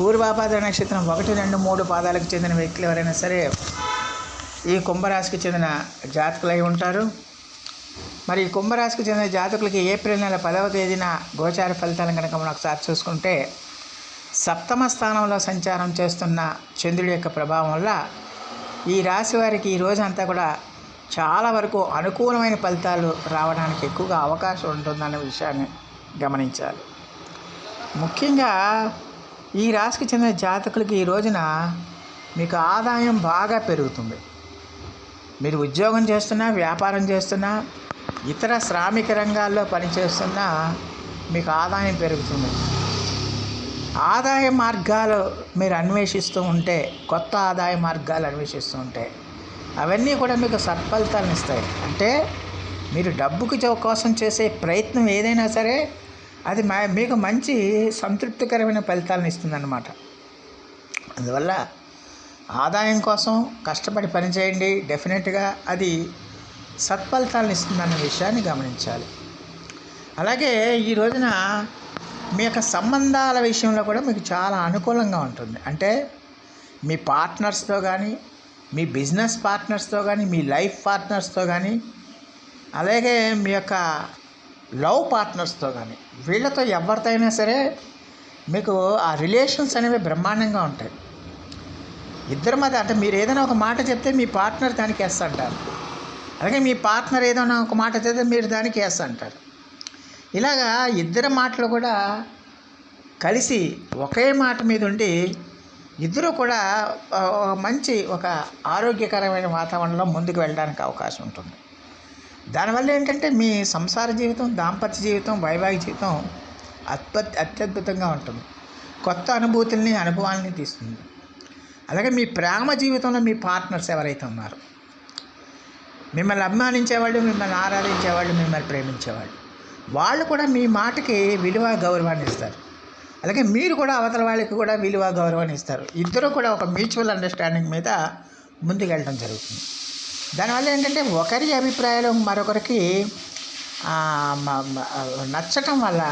పూర్వాపాద నక్షత్రం ఒకటి రెండు మూడు పాదాలకు చెందిన వ్యక్తులు ఎవరైనా సరే ఈ కుంభరాశికి చెందిన జాతకులై ఉంటారు. మరి ఈ కుంభరాశికి చెందిన జాతకులకి ఏప్రిల్ నెల పదవ తేదీన గోచార ఫలితాలను కనుక మనం ఒకసారి చూసుకుంటే సప్తమ స్థానంలో సంచారం చేస్తున్న చంద్రుడి యొక్క ప్రభావం వల్ల ఈ రాశి వారికి ఈ రోజంతా కూడా చాలా వరకు అనుకూలమైన ఫలితాలు రావడానికి ఎక్కువగా అవకాశం ఉంటుందన్న విషయాన్ని గమనించాలి. ముఖ్యంగా ఈ రాశికి చెందిన జాతకులకి ఈ రోజున మీకు ఆదాయం బాగా పెరుగుతుంది. మీరు ఉద్యోగం చేస్తున్నా వ్యాపారం చేస్తున్నా ఇతర శ్రామిక రంగాల్లో పనిచేస్తున్నా మీకు ఆదాయం పెరుగుతుంది. ఆదాయ మార్గాలు మీరు అన్వేషిస్తూ ఉంటే కొత్త ఆదాయ మార్గాలు అన్వేషిస్తూ ఉంటే అవన్నీ కూడా మీకు సత్ఫలితాలను ఇస్తాయి. అంటే మీరు డబ్బుకి కోసం చేసే ప్రయత్నం ఏదైనా సరే అది మా మీకు మంచి సంతృప్తికరమైన ఫలితాలను ఇస్తుందన్నమాట. అందువల్ల ఆదాయం కోసం కష్టపడి పనిచేయండి డెఫినెట్గా అది సత్ఫలితాలను ఇస్తుందన్న విషయాన్ని గమనించాలి. అలాగే ఈ రోజున మీ యొక్క సంబంధాల విషయంలో కూడా మీకు చాలా అనుకూలంగా ఉంటుంది. అంటే మీ పార్ట్నర్స్తో కానీ మీ బిజినెస్ పార్ట్నర్స్తో కానీ మీ లైఫ్ పార్ట్నర్స్తో కానీ అలాగే మీ యొక్క లవ్ పార్ట్నర్స్తో కానీ వీళ్ళతో ఎవరితో అయినా సరే మీకు ఆ రిలేషన్స్ అనేవి బ్రహ్మాండంగా ఉంటాయి. ఇద్దరి మధ్య అంటే మీరు ఏదైనా ఒక మాట చెప్తే మీ పార్ట్నర్ దానికి వేస్తా అంటారు. అలాగే మీ పార్ట్నర్ ఏదైనా ఒక మాట చెప్తే మీరు దానికి వేస్తా అంటారు. ఇలాగా ఇద్దరి మాటలు కూడా కలిసి ఒకే మాట మీద ఉండి ఇద్దరు కూడా ఒక మంచి ఒక ఆరోగ్యకరమైన వాతావరణంలో ముందుకు వెళ్ళడానికి అవకాశం ఉంటుంది. దానివల్ల ఏంటంటే మీ సంసార జీవితం దాంపత్య జీవితం వైవాహిక జీవితం అత్పత్ అత్యద్భుతంగా ఉంటుంది. కొత్త అనుభూతుల్ని అనుభవాల్ని తీస్తుంది. అలాగే మీ ప్రేమ జీవితంలో మీ పార్ట్నర్స్ ఎవరైతే ఉన్నారో మిమ్మల్ని అభిమానించేవాళ్ళు మిమ్మల్ని ఆరాధించేవాళ్ళు మిమ్మల్ని ప్రేమించేవాళ్ళు వాళ్ళు కూడా మీ మాటకి విలువ గౌరవాన్ని ఇస్తారు. అలాగే మీరు కూడా అవతల వాళ్ళకి కూడా విలువ గౌరవాన్ని ఇస్తారు. ఇద్దరు కూడా ఒక మ్యూచువల్ అండర్స్టాండింగ్ మీద ముందుకెళ్ళడం జరుగుతుంది. దానివల్ల ఏంటంటే ఒకరి అభిప్రాయాలు మరొకరికి నచ్చటం వల్ల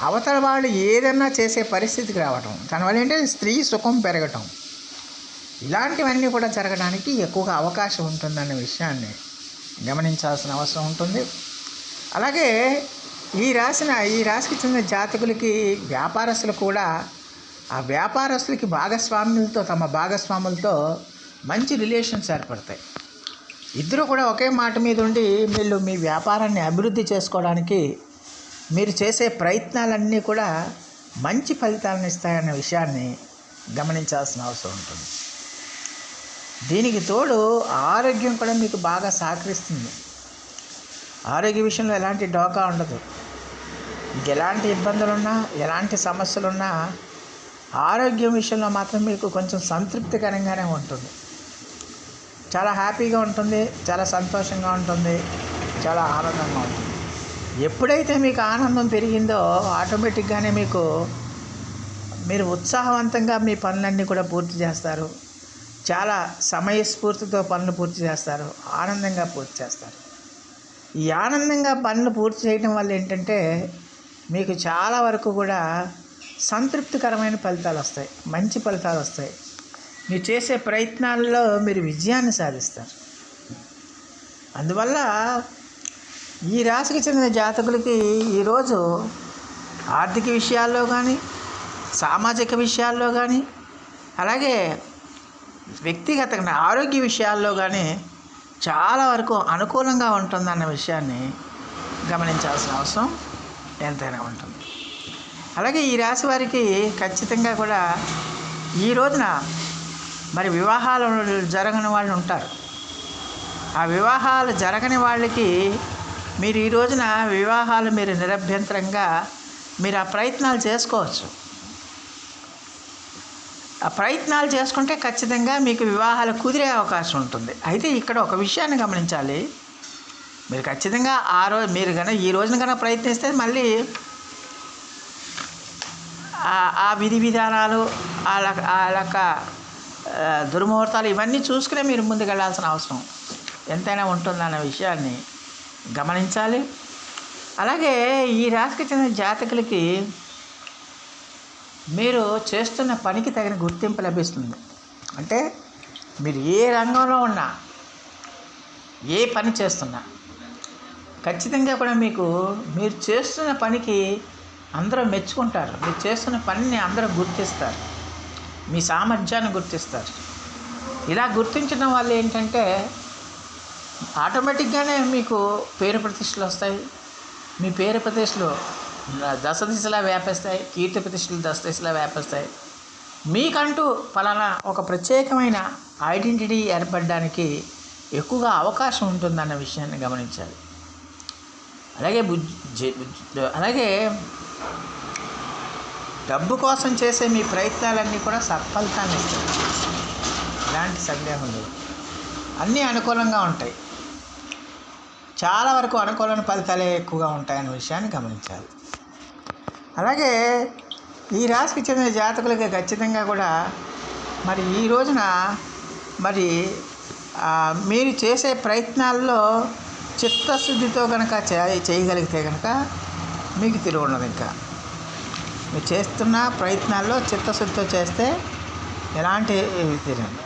అవతల వాళ్ళు ఏదన్నా చేసే పరిస్థితికి రావటం. దానివల్ల ఏంటంటే స్త్రీ సుఖం పెరగటం. ఇలాంటివన్నీ కూడా జరగడానికి ఎక్కువగా అవకాశం ఉంటుందన్న విషయాన్ని గమనించాల్సిన అవసరం ఉంటుంది. అలాగే ఈ రాసిన ఈ రాశికి చెందిన జాతకులకి వ్యాపారస్తులు కూడా ఆ వ్యాపారస్తులకి భాగస్వాములతో తమ భాగస్వాములతో మంచి రిలేషన్స్ ఏర్పడతాయి. ఇద్దరు కూడా ఒకే మాట మీద ఉండి వీళ్ళు మీ వ్యాపారాన్ని అభివృద్ధి చేసుకోవడానికి మీరు చేసే ప్రయత్నాలన్నీ కూడా మంచి ఫలితాలను ఇస్తాయన్న విషయాన్ని గమనించాల్సిన అవసరం ఉంటుంది. దీనికి తోడు ఆరోగ్యం కూడా మీకు బాగా సహకరిస్తుంది. ఆరోగ్య విషయంలో ఎలాంటి డోకా ఉండదు. మీకు ఎలాంటి ఇబ్బందులున్నా ఎలాంటి సమస్యలున్నా ఆరోగ్యం విషయంలో మాత్రం మీకు కొంచెం సంతృప్తికరంగానే ఉంటుంది. చాలా హ్యాపీగా ఉంటుంది చాలా సంతోషంగా ఉంటుంది చాలా ఆనందంగా ఉంటుంది. ఎప్పుడైతే మీకు ఆనందం పెరిగిందో ఆటోమేటిక్గానే మీకు మీరు ఉత్సాహవంతంగా మీ పనులన్నీ కూడా పూర్తి చేస్తారు. చాలా సమయస్ఫూర్తితో పనులు పూర్తి చేస్తారు ఆనందంగా పూర్తి చేస్తారు. ఈ ఆనందంగా పనులు పూర్తి చేయడం వల్ల ఏంటంటే మీకు చాలా వరకు కూడా సంతృప్తికరమైన ఫలితాలు వస్తాయి మంచి ఫలితాలు వస్తాయి. మీరు చేసే ప్రయత్నాల్లో మీరు విజయాన్ని సాధిస్తారు. అందువల్ల ఈ రాశికి చెందిన జాతకులకి ఈరోజు ఆర్థిక విషయాల్లో కానీ సామాజిక విషయాల్లో కానీ అలాగే వ్యక్తిగతంగా ఆరోగ్య విషయాల్లో కానీ చాలా వరకు అనుకూలంగా ఉంటుందన్న విషయాన్ని గమనించాల్సిన అవసరం ఎంతైనా ఉంటుంది. అలాగే ఈ రాశి వారికి ఖచ్చితంగా కూడా ఈ రోజున మరి వివాహాలు జరగని వాళ్ళు ఉంటారు. ఆ వివాహాలు జరగని వాళ్ళకి మీరు ఈ రోజున వివాహాలు మీరు నిరభ్యంతరంగా మీరు ఆ ప్రయత్నాలు చేసుకోవచ్చు. ఆ ప్రయత్నాలు చేసుకుంటే ఖచ్చితంగా మీకు వివాహాలు కుదిరే అవకాశం ఉంటుంది. అయితే ఇక్కడ ఒక విషయాన్ని గమనించాలి. మీరు ఖచ్చితంగా ఆ రోజు మీరు కనుక ఈ రోజున కనుక ప్రయత్నిస్తే మళ్ళీ ఆ- విధి విధానాలు ఆ లక ఆ దుర్ముహూర్తాలు ఇవన్నీ చూసుకునే మీరు ముందుకు వెళ్ళాల్సిన అవసరం. ఎంతైనా ఉంటుందన్న విషయాన్ని గమనించాలి. అలాగే ఈ రాశికి చెందిన జాతకులకి మీరు చేస్తున్న పనికి తగిన గుర్తింపు లభిస్తుంది. అంటే మీరు ఏ రంగంలో ఉన్నా ఏ పని చేస్తున్నా ఖచ్చితంగా కూడా మీకు మీరు చేస్తున్న పనికి అందరూ మెచ్చుకుంటారు. మీరు చేస్తున్న పనిని అందరూ గుర్తిస్తారు. మీ సామర్థ్యాన్ని గుర్తిస్తారు. ఇలా గుర్తించడం వల్ల ఏంటంటే ఆటోమేటిక్గానే మీకు పేరు ప్రతిష్టలు వస్తాయి. మీ పేరు ప్రతిష్టలు దశ దిశలా వ్యాపిస్తాయి. కీర్తి ప్రతిష్టలు దశ దిశలా వ్యాపిస్తాయి. మీకంటూ ఫలానా ఒక ప్రత్యేకమైన ఐడెంటిటీ ఏర్పడడానికి ఎక్కువగా అవకాశం ఉంటుందన్న విషయాన్ని గమనించాలి. అలాగే బుజ్ అలాగే డబ్బు కోసం చేసే మీ ప్రయత్నాలన్నీ కూడా సత్ఫలితాన్ని ఇస్తాయి. ఎలాంటి సందేహం లేదు. అన్నీ అనుకూలంగా ఉంటాయి. చాలా వరకు అనుకూలమైన ఫలితాలే ఎక్కువగా ఉంటాయనే విషయాన్ని గమనించాలి. అలాగే ఈ రాశికి చెందిన జాతకులకి ఖచ్చితంగా కూడా మరి ఈ రోజున మరి మీరు చేసే ప్రయత్నాల్లో చిత్తశుద్ధితో కనుక చేయగలిగితే కనుక మీకు తిరుగు ఉండదు ఇంకా. మీరు చేస్తున్న ప్రయత్నాల్లో చిత్తశుద్ధితో చేస్తే ఎలాంటి తీరండి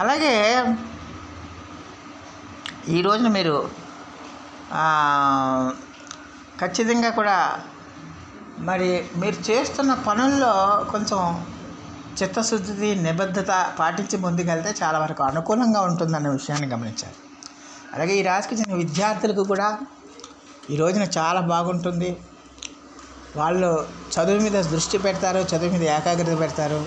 అలాగే ఈ రోజున మీరు ఖచ్చితంగా కూడా మరి మీరు చేస్తున్న పనుల్లో కొంచెం చిత్తశుద్ధి నిబద్ధత పాటించి ముందుకెళ్తే చాలా వరకు అనుకూలంగా ఉంటుందన్న విషయాన్ని గమనించాలి. అలాగే ఈ రాశికి చెందిన విద్యార్థులకు కూడా ఈ రోజున చాలా బాగుంటుంది. వాళ్ళు చదువు మీద దృష్టి పెడతారు చదువు మీద ఏకాగ్రత పెడతారు.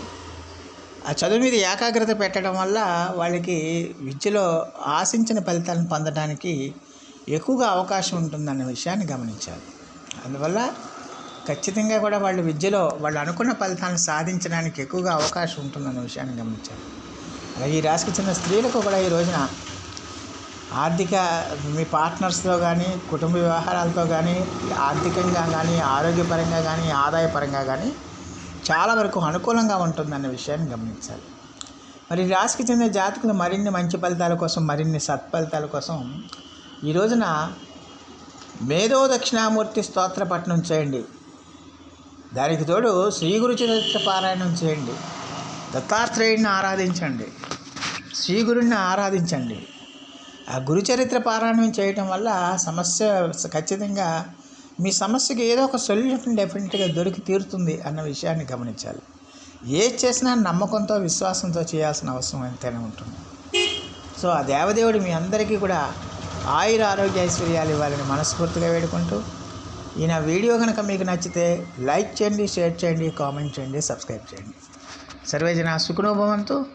ఆ చదువు మీద ఏకాగ్రత పెట్టడం వల్ల వాళ్ళకి విద్యలో ఆశించిన ఫలితాలను పొందడానికి ఎక్కువగా అవకాశం ఉంటుందన్న విషయాన్ని గమనించాలి. అందువల్ల ఖచ్చితంగా కూడా వాళ్ళు విద్యలో వాళ్ళు అనుకున్న ఫలితాలను సాధించడానికి ఎక్కువగా అవకాశం ఉంటుందన్న విషయాన్ని గమనించాలి. అలాగే ఈ రాశికి చెందిన స్త్రీలకు కూడా ఈ రోజున ఆర్థిక మీ పార్ట్నర్స్తో కానీ కుటుంబ వ్యవహారాలతో కానీ ఆర్థికంగా కానీ ఆరోగ్యపరంగా కానీ ఆదాయపరంగా కానీ చాలా వరకు అనుకూలంగా ఉంటుందన్న విషయాన్ని గమనించాలి. మరి రాశికి చెందిన జాతకులు మరిన్ని మంచి ఫలితాల కోసం మరిన్ని సత్ఫలితాల కోసం ఈ రోజున మేధో దక్షిణామూర్తి స్తోత్ర పఠనం చేయండి. దానికి తోడు శ్రీ గురు చరిత్ర పారాయణం చేయండి. దత్తాత్రేయుడిని ఆరాధించండి. శ్రీ గురుడిని ఆరాధించండి. ఆ గురు చరిత్ర పారాయణం చేయటం వల్ల సమస్య ఖచ్చితంగా మీ సమస్యకి ఏదో ఒక సొల్యూషన్ డెఫినెట్గా దొరికి తీరుతుంది అన్న విషయాన్ని గమనించాలి. ఏది చేసినా నమ్మకంతో విశ్వాసంతో చేయాల్సిన అవసరం ఎంతైనా ఉంటుంది. సో ఆ దేవదేవుడు మీ అందరికీ కూడా ఆయుర ఆరోగ్య ఐశ్వర్యాలు ఇవ్వాలని మనస్ఫూర్తిగా వేడుకుంటూ ఈయన వీడియో కనుక మీకు నచ్చితే లైక్ చేయండి షేర్ చేయండి కామెంట్ చేయండి సబ్స్క్రైబ్ చేయండి. సర్వేజన సుఖనోభవంతు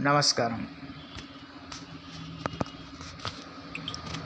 నమస్కారం.